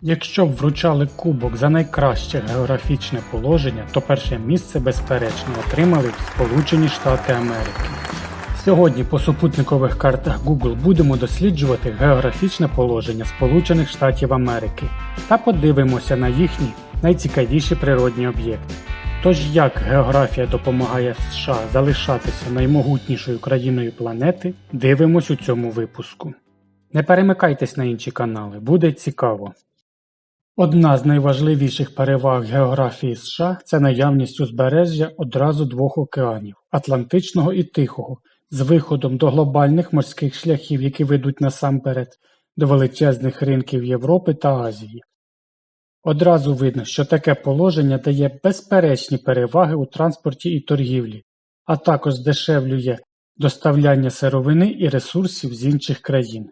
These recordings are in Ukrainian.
Якщо б вручали кубок за найкраще географічне положення, то перше місце безперечно отримали б Сполучені Штати Америки. Сьогодні по супутникових картах Google будемо досліджувати географічне положення Сполучених Штатів Америки та подивимося на їхні найцікавіші природні об'єкти. Тож як географія допомагає США залишатися наймогутнішою країною планети, дивимось у цьому випуску. Не перемикайтесь на інші канали, буде цікаво. Одна з найважливіших переваг географії США це наявність узбережжя одразу двох океанів Атлантичного і Тихого, з виходом до глобальних морських шляхів, які ведуть насамперед до величезних ринків Європи та Азії. Одразу видно, що таке положення дає безперечні переваги у транспорті і торгівлі, а також здешевлює доставляння сировини і ресурсів з інших країн.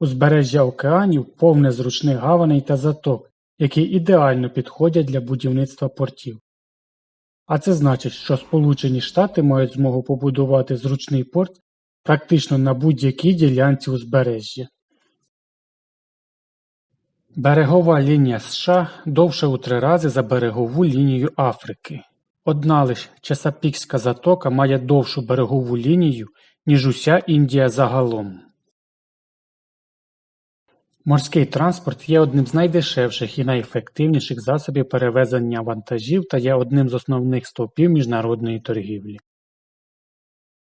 Узбережжя океанів повне зручних гаваней та заток, які ідеально підходять для будівництва портів. А це значить, що Сполучені Штати мають змогу побудувати зручний порт практично на будь-якій ділянці узбережжя. Берегова лінія США довша у три рази за берегову лінію Африки. Одна лише Чесапікська затока має довшу берегову лінію, ніж уся Індія загалом. Морський транспорт є одним з найдешевших і найефективніших засобів перевезення вантажів та є одним з основних стовпів міжнародної торгівлі.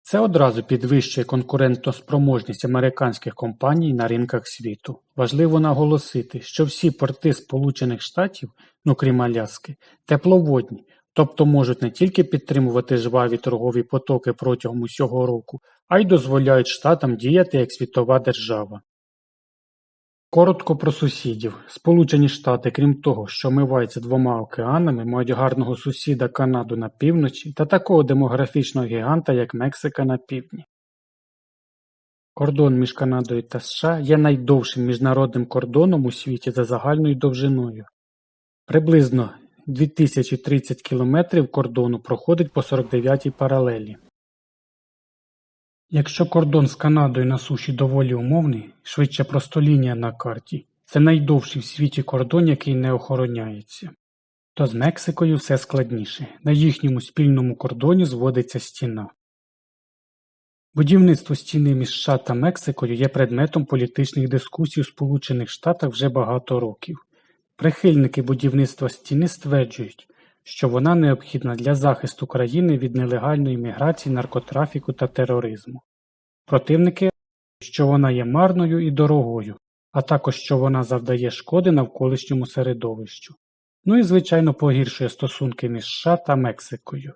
Це одразу підвищує конкурентоспроможність американських компаній на ринках світу. Важливо наголосити, що всі порти Сполучених Штатів, ну крім Аляски, тепловодні, тобто можуть не тільки підтримувати жваві торгові потоки протягом усього року, а й дозволяють штатам діяти як світова держава. Коротко про сусідів. Сполучені Штати, крім того, що омиваються двома океанами, мають гарного сусіда Канаду на півночі та такого демографічного гіганта, як Мексика на півдні. Кордон між Канадою та США є найдовшим міжнародним кордоном у світі за загальною довжиною. Приблизно 2030 кілометрів кордону проходить по 49-й паралелі. Якщо кордон з Канадою на суші доволі умовний, швидше просто лінія на карті, це найдовший в світі кордон, який не охороняється. То з Мексикою все складніше. На їхньому спільному кордоні зводиться стіна. Будівництво стіни між США та Мексикою є предметом політичних дискусій у Сполучених Штатах вже багато років. Прихильники будівництва стіни стверджують, що вона необхідна для захисту країни від нелегальної міграції, наркотрафіку та тероризму. Противники, що вона є марною і дорогою, а також що вона завдає шкоди навколишньому середовищу. Ну і, звичайно, погіршує стосунки між США та Мексикою.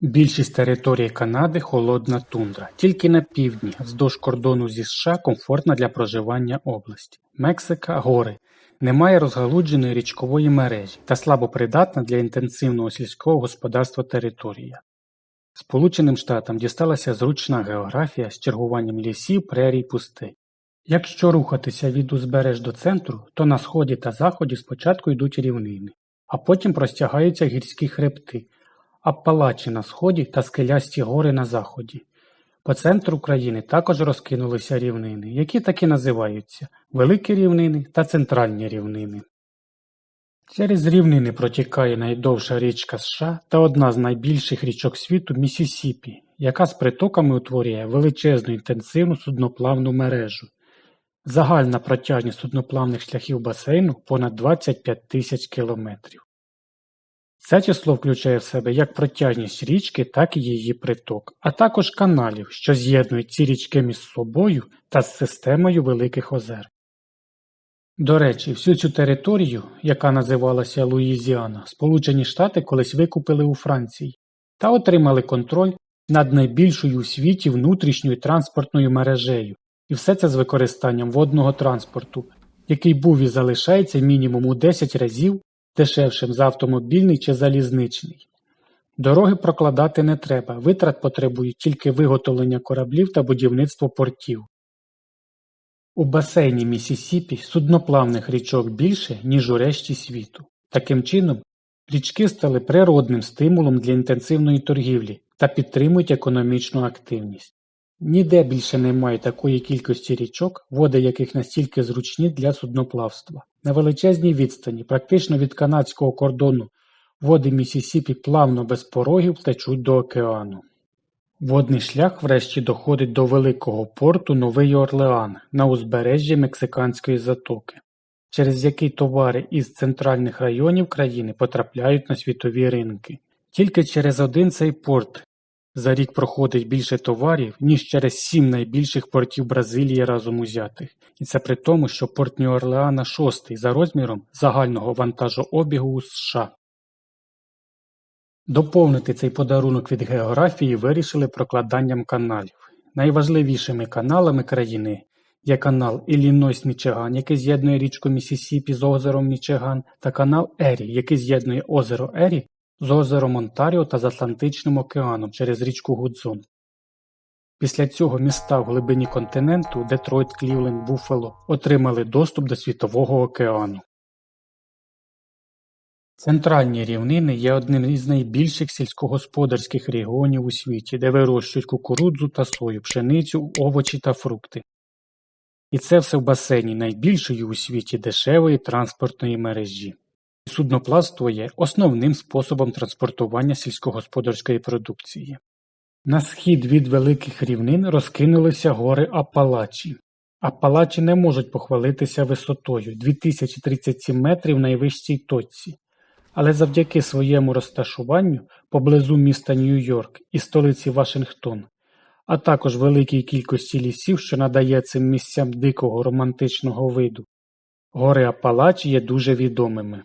Більшість території Канади холодна тундра, тільки на півдні, вздовж кордону зі США комфортна для проживання область. Мексика гори, немає розгалудженої річкової мережі та слабо придатна для інтенсивного сільського господарства територія. Сполученим Штатам дісталася зручна географія з чергуванням лісів, прерій, пустель. Якщо рухатися від узбереж до центру, то на сході та заході спочатку йдуть рівнини, а потім простягаються гірські хребти, Аппалачі на сході та скелясті гори на заході. По центру країни також розкинулися рівнини, які так і називаються Великі рівнини та Центральні рівнини. Через рівнини протікає найдовша річка США та одна з найбільших річок світу Міссісіпі, яка з притоками утворює величезну інтенсивну судноплавну мережу. Загальна протяжність судноплавних шляхів басейну понад 25 тисяч кілометрів. Це число включає в себе як протяжність річки, так і її приток, а також каналів, що з'єднують ці річки між собою та з системою Великих озер. До речі, всю цю територію, яка називалася Луїзіана, Сполучені Штати колись викупили у Франції та отримали контроль над найбільшою у світі внутрішньою транспортною мережею, і все це з використанням водного транспорту, який був і залишається мінімум у 10 разів дешевшим за автомобільний чи залізничний. Дороги прокладати не треба, витрат потребують тільки виготовлення кораблів та будівництво портів. У басейні Міссісіпі судноплавних річок більше, ніж у решті світу. Таким чином, річки стали природним стимулом для інтенсивної торгівлі та підтримують економічну активність. Ніде більше немає такої кількості річок, води яких настільки зручні для судноплавства. На величезній відстані, практично від канадського кордону, води Міссісіпі плавно без порогів течуть до океану. Водний шлях врешті доходить до великого порту Новий Орлеан на узбережжі Мексиканської затоки, через який товари із центральних районів країни потрапляють на світові ринки. Тільки через один цей порт за рік проходить більше товарів, ніж через сім найбільших портів Бразилії разом узятих. І це при тому, що порт Нью-Орлеана шостий за розміром загального вантажообігу у США. Доповнити цей подарунок від географії вирішили прокладанням каналів. Найважливішими каналами країни є канал Іллінойс-Мічиган, який з'єднує річку Міссісіпі з озером Мічиган, та канал Ері, який з'єднує озеро Ері з озером Онтаріо та з Атлантичним океаном через річку Гудзон. Після цього міста в глибині континенту Детройт, Клівленд, Буффало отримали доступ до Світового океану. Центральні рівнини є одним із найбільших сільськогосподарських регіонів у світі, де вирощують кукурудзу та сою, пшеницю, овочі та фрукти. І це все в басейні найбільшої у світі дешевої транспортної мережі. Судноплавство є основним способом транспортування сільськогосподарської продукції. На схід від великих рівнин розкинулися гори Апалачі. Апалачі не можуть похвалитися висотою 2037 метрів найвищій точці, але завдяки своєму розташуванню поблизу міста Нью-Йорк і столиці Вашингтон, а також великій кількості лісів, що надає цим місцям дикого романтичного виду, гори Апалачі є дуже відомими.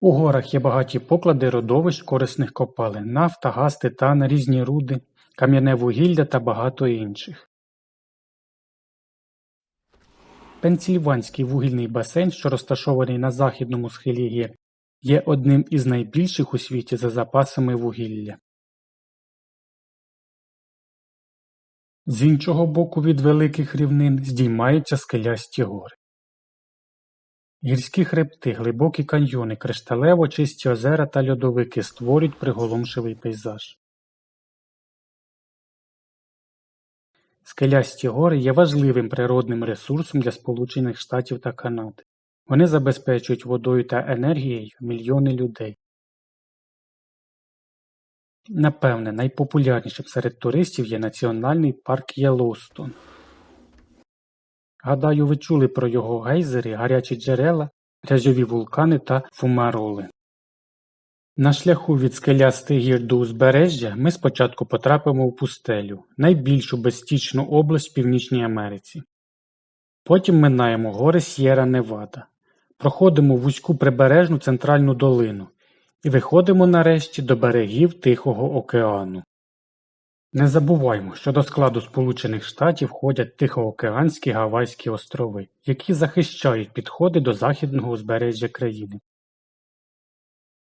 У горах є багаті поклади родовищ корисних копалин, нафта, газ, титан, різні руди, кам'яне вугілля та багато інших. Пенсільванський вугільний басейн, що розташований на західному схилі гір, є одним із найбільших у світі за запасами вугілля. З іншого боку від великих рівнин здіймаються скелясті гори. Гірські хребти, глибокі каньйони, кришталево чисті озера та льодовики створюють приголомшивий пейзаж. Скелясті гори є важливим природним ресурсом для Сполучених Штатів та Канади. Вони забезпечують водою та енергією мільйони людей. Напевне, найпопулярнішим серед туристів є Національний парк Єлоустон. Гадаю, ви чули про його гейзери, гарячі джерела, грязьові вулкани та фумароли. На шляху від скелястих гір до узбережжя ми спочатку потрапимо в пустелю, найбільшу безстічну область в Північній Америці. Потім минаємо гори С'єра Невада, проходимо вузьку прибережну центральну долину і виходимо нарешті до берегів Тихого океану. Не забуваймо, що до складу Сполучених Штатів входять Тихоокеанські Гавайські острови, які захищають підходи до західного узбережжя країни.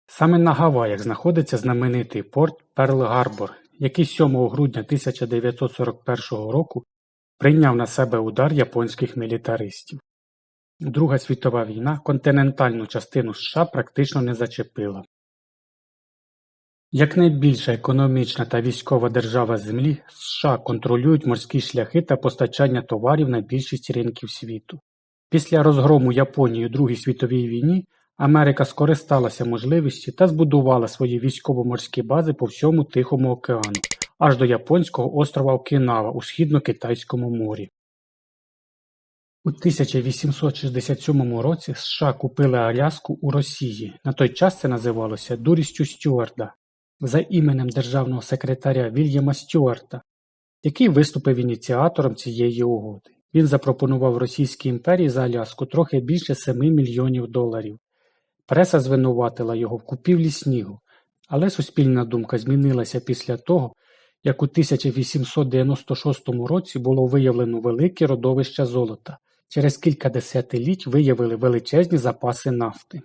Саме на Гаваях знаходиться знаменитий порт Перл-Гарбор, який 7 грудня 1941 року прийняв на себе удар японських мілітаристів. Друга світова війна континентальну частину США практично не зачепила. Як найбільша економічна та військова держава Землі, США контролюють морські шляхи та постачання товарів на більшість ринків світу. Після розгрому Японії у Другій світовій війні Америка скористалася можливістю та збудувала свої військово-морські бази по всьому Тихому океану, аж до японського острова Окінава у Східно-Китайському морі. У 1867 році США купили Аляску у Росії, на той час це називалося дурістю Стюарда, за іменем державного секретаря Вільяма Стюарта, який виступив ініціатором цієї угоди. Він запропонував Російській імперії за Аляску трохи більше 7 мільйонів доларів. Преса звинуватила його в купівлі снігу, але суспільна думка змінилася після того, як у 1896 році було виявлено велике родовище золота, через кілька десятиліть виявили величезні запаси нафти.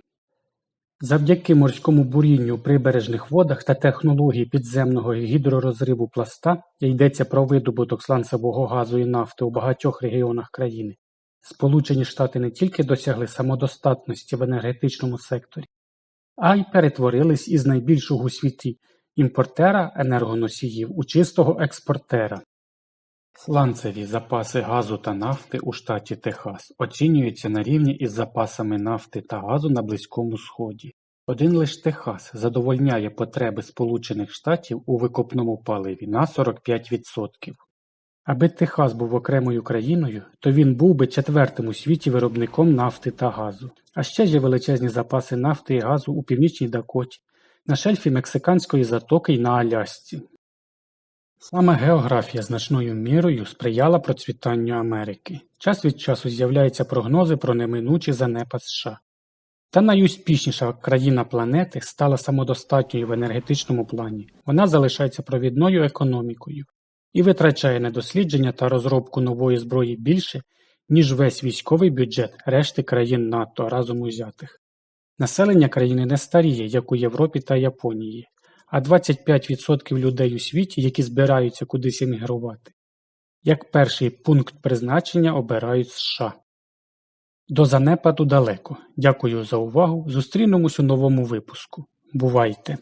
Завдяки морському бурінню у прибережних водах та технології підземного гідророзриву пласта йдеться про видобуток сланцевого газу і нафти у багатьох регіонах країни. Сполучені Штати не тільки досягли самодостатності в енергетичному секторі, а й перетворились із найбільшого у світі імпортера енергоносіїв у чистого експортера. Сланцеві запаси газу та нафти у штаті Техас оцінюються на рівні із запасами нафти та газу на Близькому Сході. Один лиш Техас задовольняє потреби Сполучених Штатів у викопному паливі на 45%. Аби Техас був окремою країною, то він був би четвертим у світі виробником нафти та газу. А ще є величезні запаси нафти і газу у Північній Дакоті, на шельфі Мексиканської затоки й на Алясці. Саме географія значною мірою сприяла процвітанню Америки. Час від часу з'являються прогнози про неминучий занепад США. Та найуспішніша країна планети стала самодостатньою в енергетичному плані. Вона залишається провідною економікою і витрачає на дослідження та розробку нової зброї більше, ніж весь військовий бюджет решти країн НАТО разом узятих. Населення країни не старіє, як у Європі та Японії, а 25% людей у світі, які збираються кудись емігрувати, як перший пункт призначення обирають США. До занепаду далеко. Дякую за увагу. Зустрінемось у новому випуску. Бувайте!